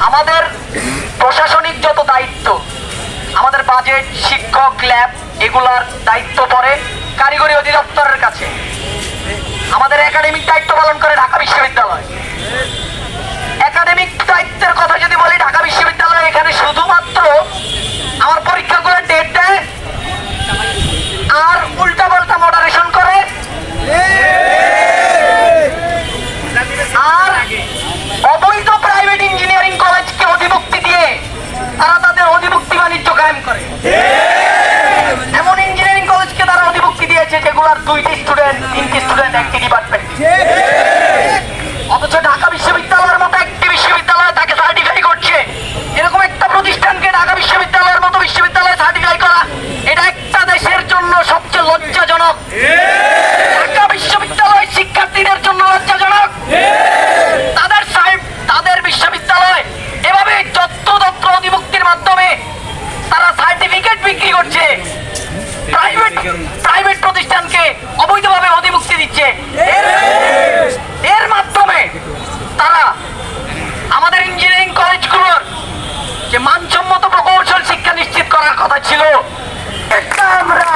আমাদের প্রশাসনিক যত দায়িত্ব, আমাদের বাজেট শিক্ষক ল্যাব এগুলার দায়িত্ব পড়ে কারিগরি অধিদপ্তরের কাছে। আমাদের একাডেমিক দায়িত্ব পালন করে ঢাকা অধিভুক্তি বাণিজ্য কায়েম করে। এমন ইঞ্জিনিয়ারিং কলেজকে তারা অধিভুক্তি দিয়েছে যেগুলোর দুইটি স্টুডেন্ট তিনটি স্টুডেন্ট একটি ডিপার্টমেন্ট প্রাইভেট প্রাইভেট প্রতিষ্ঠানকে অবৈধভাবে অধিভুক্তি দিচ্ছে। এর মাধ্যমে তারা আমাদের ইঞ্জিনিয়ারিং কলেজগুলোর যে মানসম্মত প্রকৌশল শিক্ষা নিশ্চিত করার কথা ছিল আমরা।